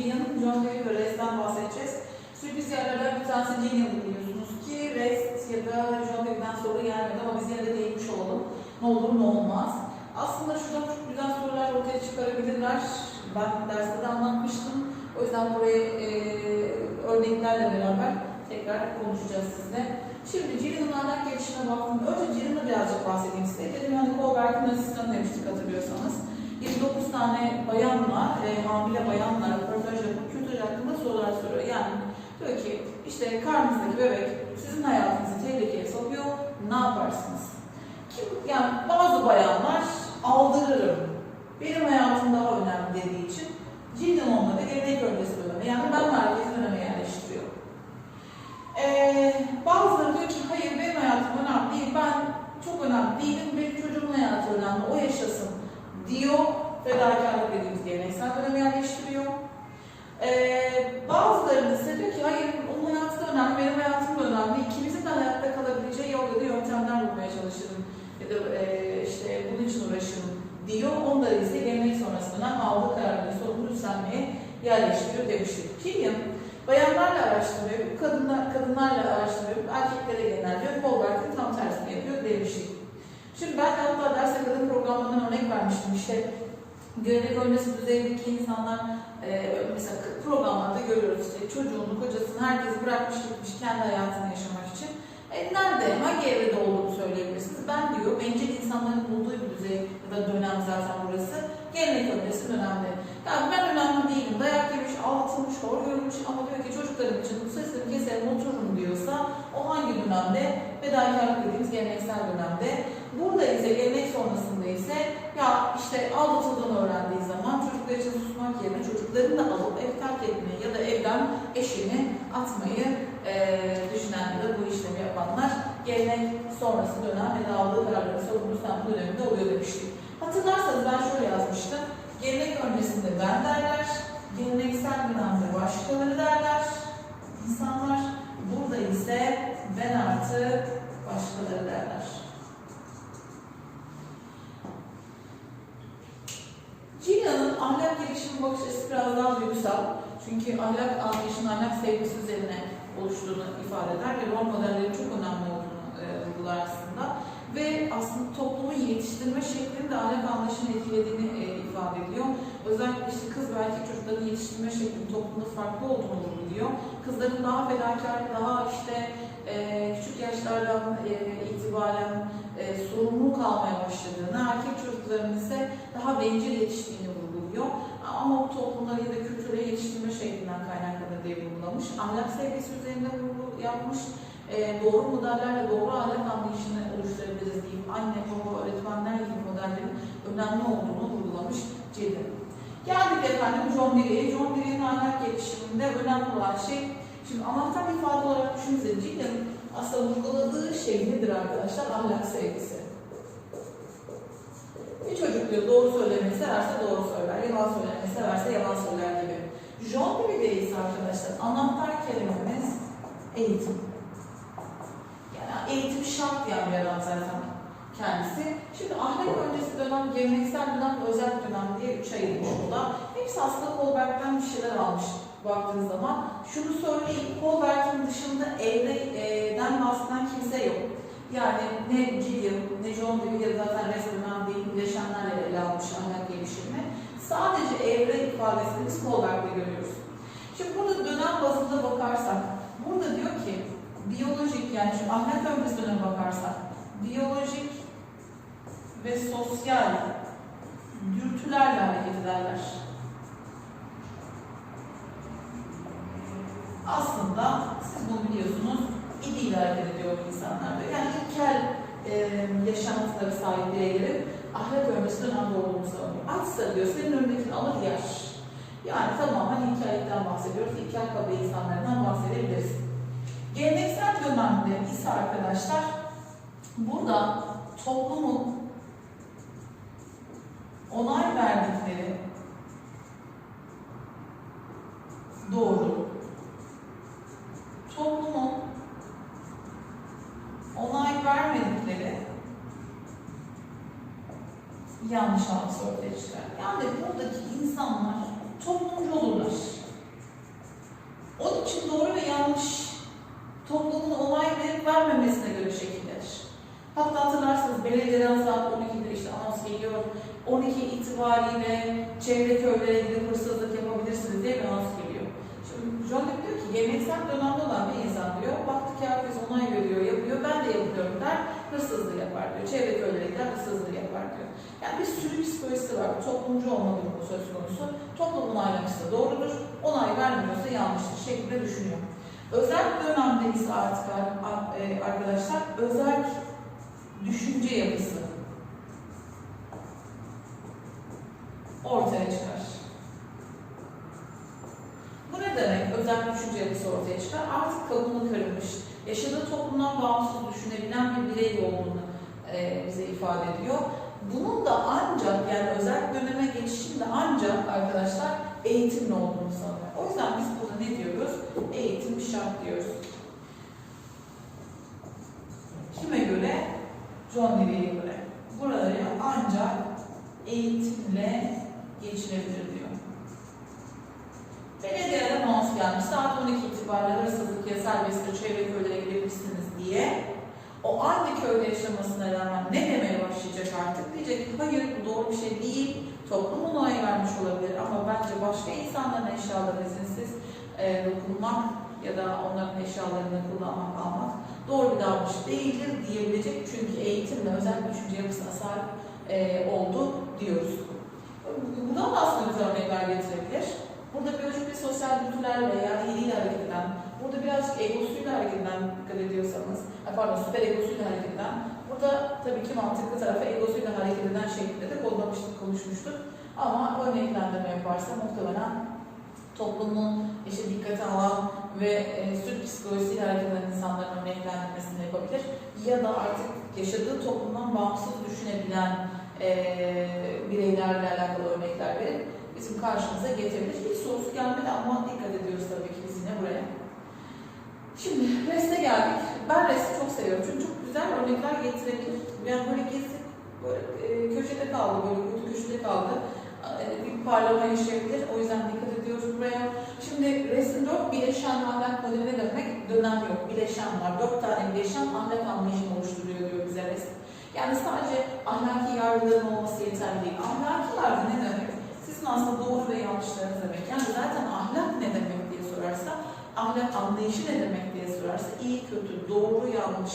Gillian, John Dewey ve Rest'ten bahsedeceğiz. Sürpriz yerlerden bir tanesi Gillian'ı biliyorsunuz ki Rest ya da John Dewey'den soru gelmedi ama biz yine de değinmiş olalım. Ne olur ne olmaz. Aslında şuradan çok güzel sorular ortaya çıkarabilirler. Ben derste de anlatmıştım. O yüzden burayı e, örneklerle beraber tekrar konuşacağız sizle. Şimdi Gillian'ın ahlak gelişine baktım. Önce Gillian'a birazcık bahsedeyim size. Dedim hani Colbert'in asistanı demiştik hatırlıyorsanız. 29 tane bayanla, e, hamile bayanla röportaj yapıp kültür hakkında sorular soruyor. Yani diyor ki işte karnınızdaki bebek sizin hayatınızı tehlikeye sokuyor, ne yaparsınız? Kim, yani bazı bayanlar aldırırım, benim hayatım daha önemli dediği için Gillian onları gelenek öncesi döneme, yani ben merkezi döneme yerleştiriyor. Ee, bazıları diyor ki hayır benim hayatım önemli değil, ben çok önemli değilim, benim çocuğumun hayatı önemli, o yaşasın diyor, fedakarlık dediğimiz geleneksel döneme yerleştiriyor. Ee, bazıları ise diyor ki hayır onun hayatı da önemli, benim hayatım da önemli, ikimizin de hayatta kalabileceği yol ya da yöntemler bulmaya çalışırım ya da e, işte bunun için uğraşırım diyor. Onları ise gelenek sonrası dönem aldığı kararları sorumlu üstlenmeye yerleştiriyor demiştik. Killian bayanlarla araştırıyor, kadınlar, kadınlarla araştırıyor, erkeklere genelliyor, Colbert'in tam tersini yapıyor demiştik. Şimdi ben hatta derse kadın programından örnek vermiştim işte gelenek öncesi düzeydeki insanlar e, mesela programlarda görüyoruz işte çocuğunu, kocasını, herkesi bırakmış gitmiş kendi hayatını yaşamak için. E, nerede, hangi evrede olduğunu söyleyebilirsiniz. Ben diyor, bencil insanların bulduğu bir düzey ya da dönem zaten burası. Gelenek öncesi dönemde. Yani ben önemli değilim, dayak yemiş, ağlatılmış, hor görülmüş ama diyor ki çocuklarım için sesimi keserim, otururum diyorsa o hangi dönemde? Fedakarlık dediğimiz geleneksel dönemde. Burada ise gelenek sonrasında ise ya işte aldatıldığını öğrendiği zaman çocuklar için susmak yerine çocuklarını da alıp ev terk etmeyi ya da evden eşini atmayı e, düşünen ya da bu işlemi yapanlar gelenek sonrası dönem ya da aldığı kararların sorumlu döneminde oluyor demiştik. Hatırlarsanız ben şöyle yazmıştım. Gelenek öncesinde ben derler, geleneksel dönemde başkaları derler. İnsanlar burada ise ben artı başkaları derler. Gillian'ın ahlak gelişimi bakış açısı biraz daha duygusal. Çünkü ahlak anlayışının ahlak sevgisi üzerine oluştuğunu ifade eder ve rol modellerin çok önemli olduğunu e, vurgular aslında. Ve aslında toplumun yetiştirme şeklini de ahlak anlayışını etkilediğini e, ifade ediyor. Özellikle işte kız ve erkek çocukların yetiştirme şeklinin toplumda farklı olduğunu vurguluyor. Kızların daha fedakar, daha işte e, küçük yaşlardan e, itibaren e, sorumluluk almaya başladığını, erkek çocukların ise daha bencil yetiştiğini vurguluyor. Ama bu toplumları ya da kültüre yetiştirme şeklinden kaynaklanır diye vurgulamış. Ahlak sevgisi üzerinde vurgu yapmış. E, doğru modellerle doğru ahlak anlayışını oluşturabiliriz diyeyim. Anne, baba, öğretmenler gibi modellerin önemli olduğunu vurgulamış Cedin. Geldik efendim John Deere'ye. John Deere'nin ahlak gelişiminde önemli olan şey, şimdi anahtar ifade olarak düşündüğünüzde Cedin aslında vurguladığı şey nedir arkadaşlar? Ahlak sevgisi. Bir çocuk diyor doğru söylemeyi severse doğru söyler, yalan söylemeyi severse yalan söyler gibi. John ise arkadaşlar anahtar kelimemiz eğitim. Şart yani bir adam zaten kendisi. Şimdi ahlak öncesi dönem, geleneksel dönem, özel dönem diye üç ayırmış burada. Hepsi aslında Kolberg'den bir şeyler almış baktığınız zaman. Şunu söyleyeyim, Kolberg'in dışında evden bahseden kimse yok. Yani ne Gilliam, ne John Dewey zaten Reston'dan değil, bileşenlerle ele almış ahlak gelişimini. Sadece evre ifadesini biz Kolberg'de görüyoruz. Şimdi burada dönem bazında bakarsak, burada diyor ki biyolojik yani şu ahlak döneme bakarsak, biyolojik ve sosyal dürtülerle hareket ederler. Aslında siz bunu biliyorsunuz, idiyle hareket ediyor insanlar. Yani ilkel e, yaşantıları sahip bireylerin ahlak öncesi dönemde olduğunu savunuyor. Açsa diyor, senin önündekini alır yer. Yani tamamen hikayetten bahsediyoruz. İlkel kabul insanlarından bahsedebiliriz. Geleneksel dönemde ise arkadaşlar burada toplumun onay verdikleri doğru. Toplumun onay vermedikleri yanlış çıkar. Yani buradaki insanlar toplumcu olurlar. doğru ve yanlış toplumun onay verip vermemesine göre şekillenir. Hatta hatırlarsınız belediyeden saat 12'de işte anons geliyor. 12 itibariyle çevre köylere gidip hırsızlık yapabilirsiniz diye bir anons geliyor. Şimdi John Depp diyor ki geleneksel dönemde olan bir insan diyor. Baktı ki herkes onay veriyor, yapıyor. Ben de yapıyorum der. Hırsızlığı yapar diyor. Çevre köylere gider hırsızlığı yapar diyor. Yani bir sürü psikolojisi var. Toplumcu olma durumu söz konusu. Toplum onaylamışsa doğrudur. Onay vermiyorsa yanlıştır şeklinde düşünüyor. Özel dönemde ise artık ar- e, arkadaşlar özel düşünce yapısı ortaya çıkar. Bu ne demek? Özel düşünce yapısı ortaya çıkar. Artık kabuğunu kırmış, yaşadığı toplumdan bağımsız düşünebilen bir birey olduğunu e, bize ifade ediyor. Bunun da ancak yani özel döneme geçişin de ancak arkadaşlar eğitimle olduğunu sanıyor. O yüzden biz burada ne diyoruz? Eğitim şart diyoruz. Kime göre? John Dewey'e göre. Buraya ancak eğitimle geçilebilir diyor. Belediyeden anons gelmiş. Saat 12 itibariyle hırsızlık ya serbesttir, çevre köylere gidebilirsiniz diye. O aynı köyde yaşamasına rağmen ne demeye başlayacak artık? Diyecek ki hayır bu doğru bir şey değil. Toplum onay vermiş olabilir ama bence başka insanların eşyalarına izinsiz e, dokunmak ya da onların eşyalarını kullanmak, almak doğru bir davranış değildir diyebilecek. Çünkü eğitimle özel düşünce yapısına sahip e, oldu diyoruz. Buradan da aslında güzel örnekler getirebilir. Burada biyolojik ve sosyal dürtülerle veya iyiliğiyle hareket eden, burada birazcık egosuyla hareket eden dikkat ediyorsanız, pardon süper egosuyla hareket eden, burada tabii ki mantıklı tarafı egosuyla hareket eden şeklinde de kodlamıştık, konuşmuştuk. Ama örneklendirme yaparsa muhtemelen toplumun işte dikkate alan ve e, süt psikolojisiyle hareket eden insanların örneklendirmesini yapabilir. Ya da artık yaşadığı toplumdan bağımsız düşünebilen bireylerle alakalı örnekler verip bizim karşımıza getirebilir. Hiç sorusu gelmedi ama dikkat ediyoruz tabii ki biz yine buraya. Şimdi reste geldik. Ben resti çok seviyorum çünkü çok güzel örnekler getirebilir. Yani böyle gezip böyle e, köşede kaldı, böyle kutu köşede kaldı. E, bir parlama yaşayabilir. O yüzden dikkat ediyoruz buraya. Şimdi resim 4 bileşen ahlak modeli ne demek? Dönem yok. Bileşen var. 4 tane bileşen ahlak anlayışını oluşturuyor diyor bize resim. Yani sadece ahlaki yargıların olması yeterli değil. Ahlaki yargı ne demek? Sizin aslında doğru ve yanlışlarınız demek. Yani zaten ahlak ne demek diye sorarsa, ahlak anlayışı ne demek diye sorarsa, iyi, kötü, doğru, yanlış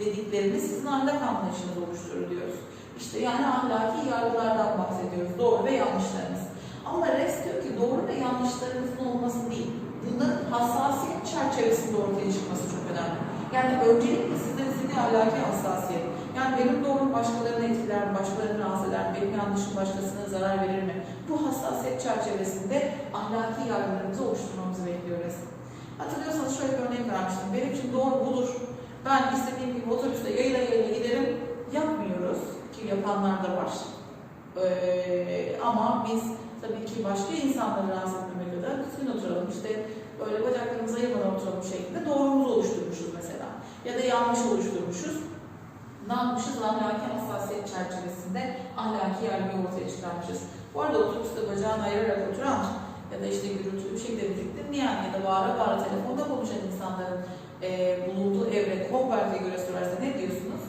dediklerimiz sizin ahlak anlayışınızı oluşturur diyoruz. İşte yani ahlaki yargılardan bahsediyoruz. Doğru ve yanlışlarınız. Ama rest diyor ki doğru ve yanlışlarınızın olması değil. Bunların hassasiyet çerçevesinde ortaya çıkması çok önemli. Yani öncelikle sizlerin zihni ahlaki hassasiyet. Yani benim doğrum başkalarını etkiler mi, başkalarını rahatsız eder mi, benim yanlışım başkasına zarar verir mi? Bu hassasiyet çerçevesinde ahlaki yargılarımızı oluşturmamızı bekliyoruz. Hatırlıyorsanız şöyle bir örnek vermiştim. Benim için doğru budur. Ben istediğim gibi otobüste yayla yayla giderim. Yapmıyoruz ki yapanlar da var. Ee, ama biz tabii ki başka insanları rahatsız etmemek kadar düzgün oturalım. İşte böyle bacaklarımızı ayırmadan oturalım şeklinde doğrumuzu oluşturmuşuz mesela. Ya da yanlış oluşturmuşuz. Ne yapmışız? Ahlaki hassasiyet çerçevesinde ahlaki yargıyı ortaya çıkarmışız. Bu arada otobüste bacağını ayırarak oturan ya da işte gürültülü bir şekilde müzik dinleyen ya da bağıra bağıra telefonda konuşan insanların e, bulunduğu evre Hogwarts'a göre sorarsa ne diyorsunuz?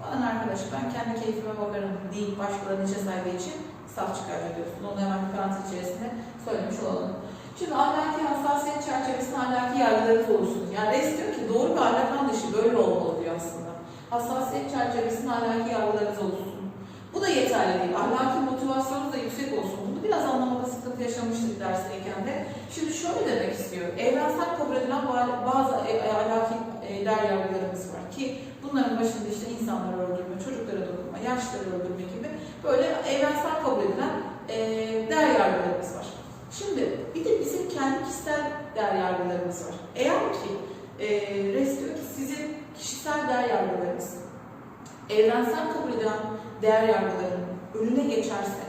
Bana arkadaş ben kendi keyfime bakarım deyip başkalarının içe saydığı için saf çıkarcı diyorsun. Onu hemen bir parantez içerisinde söylemiş olalım. Şimdi ahlaki hassasiyet çerçevesinde ahlaki yargılarınız oluşsun. Yani reis diyor ki doğru bir ahlak anlayışı böyle olmalı diyor aslında. Hassasiyet çerçevesinde ahlaki yargılarınız oluşsun. Bu da yeterli değil. Ahlaki motivasyonunuz da yüksek olsun. Bunu biraz anlamada sıkıntı yaşamıştık dersteyken de. Şimdi şöyle demek istiyor. Evrensel kabul edilen bazı e, ahlaki e, değer yargılarımız var ki bunların başında işte insanları öldürme, çocuklara dokunma, yaşlıları öldürme gibi böyle evrensel kabul edilen e, değer yargılarımız var. Şimdi bir de bizim kendi kişisel değer yargılarımız var. Eğer ki e, res diyor ki sizin kişisel değer yargılarınız evrensel kabul edilen değer yargılarının önüne geçerse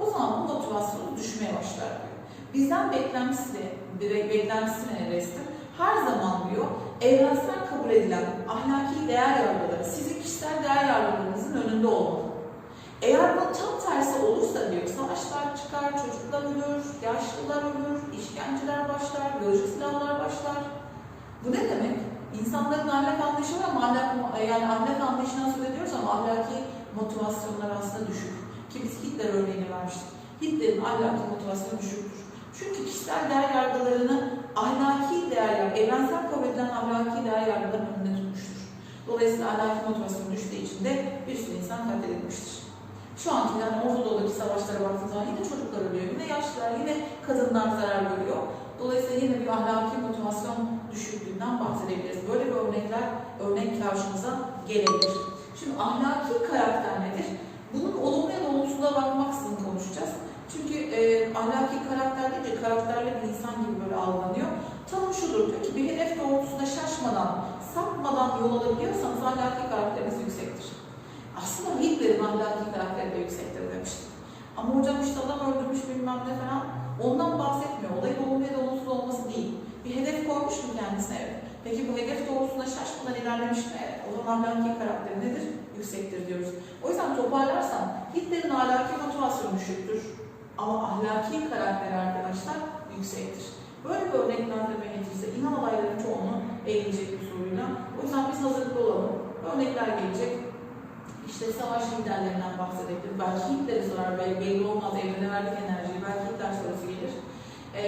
o zaman bu motivasyonu düşmeye başlar diyor. Bizden beklentisi, be- beklentisi ne restim? Her zaman diyor evrensel kabul edilen ahlaki değer yargıları sizin kişisel değer yargılarınızın önünde olmalı. Eğer bu tam tersi olursa diyor savaşlar çıkar, çocuklar ölür, yaşlılar ölür, işkenceler başlar, biyolojik silahlar başlar. Bu ne demek? İnsanların ahlak anlayışı var ama ahlak, yani ahlak anlayışından söz ediyoruz ama ahlaki motivasyonlar aslında düşük. Ki biz Hitler örneğini vermiştik. Hitler'in ahlaki motivasyonu düşüktür. Çünkü kişisel değer yargılarını ahlaki değerler, evrensel kabul ahlaki değer yargılarının önünde tutmuştur. Dolayısıyla ahlaki motivasyonu düştüğü için de bir sürü insan katledilmiştir. Şu anki yani Orta Doğu'daki savaşlara baktığınız zaman yine çocuklar ölüyor, yine yaşlılar, yine kadınlar zarar görüyor. Dolayısıyla yine bir ahlaki motivasyon düşüklüğünden bahsedebiliriz. Böyle bir örnekler, örnek karşımıza gelebilir. Şimdi ahlaki karakter nedir? Bunun olumlu ya da olumsuzluğa bakmaksızın konuşacağız. Çünkü e, ahlaki karakter deyince karakterli bir insan gibi böyle algılanıyor. Tanım şudur diyor ki bir hedef doğrultusunda şaşmadan, sapmadan yol alabiliyorsanız ahlaki karakteriniz yüksektir. Aslında Hitler'in ahlaki karakteri de yüksektir demiştim. Ama hocam işte adam öldürmüş bilmem ne falan ondan bahsetmiyor. Olayın olumlu ya da olumsuz olması değil. Bir hedef koymuş mu kendisine? Evet. Peki bu hedef doğrultusunda şaşmadan ilerlemiş mi? Evet. O zaman ahlaki karakteri nedir? Yüksektir diyoruz. O yüzden toparlarsan Hitler'in ahlaki motivasyonu düşüktür. Ama ahlaki karakteri arkadaşlar yüksektir. Böyle bir örneklendirme getirse inan olayların çoğunu eğilecek bu soruyla. O yüzden biz hazırlıklı olalım. Örnekler gelecek. İşte savaş liderlerinden bahsedebilir. Belki Hitler'i sorar, belki belli olmaz evrene verdik enerjiyi. Belki Hitler sorusu gelir. Ee,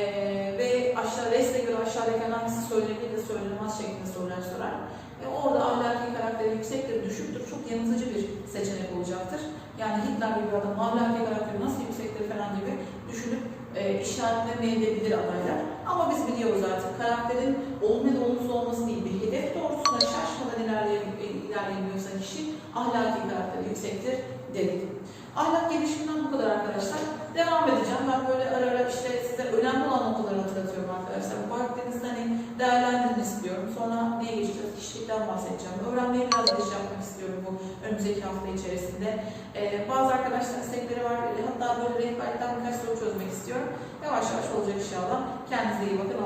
ve aşağı reste göre aşağıdaki hangisi söylenebilir de söylenemez şeklinde sorular sorar. Ve orada ahlaki karakteri yüksektir, düşüktür, çok yanıltıcı bir seçenek olacaktır. Yani Hitler gibi bir adam ahlaki karakteri nasıl yüksektir falan gibi düşünüp e, işaretlemeyebilir adaylar. Ama biz biliyoruz artık karakterin olumlu ya da olumsuz olması değil, bir hedef doğrultusunda şaşmadan ilerleye- ilerleyebiliyorsa kişi ahlaki karakteri yüksektir dedik. Ahlak gelişiminden bu kadar arkadaşlar. Devam edeceğim. Ben böyle ara ara işte size önemli olan noktaları hatırlatıyorum arkadaşlar. Bu akdenizde hani değerlendirin istiyorum. Sonra neye geçeceğiz? Kişilikten bahsedeceğim. Öğrenmeye biraz giriş yapmak istiyorum bu önümüzdeki hafta içerisinde. Ee, bazı arkadaşlar istekleri var. Hatta böyle rehberlikten birkaç soru çözmek istiyorum. Yavaş yavaş olacak inşallah. Kendinize iyi bakın.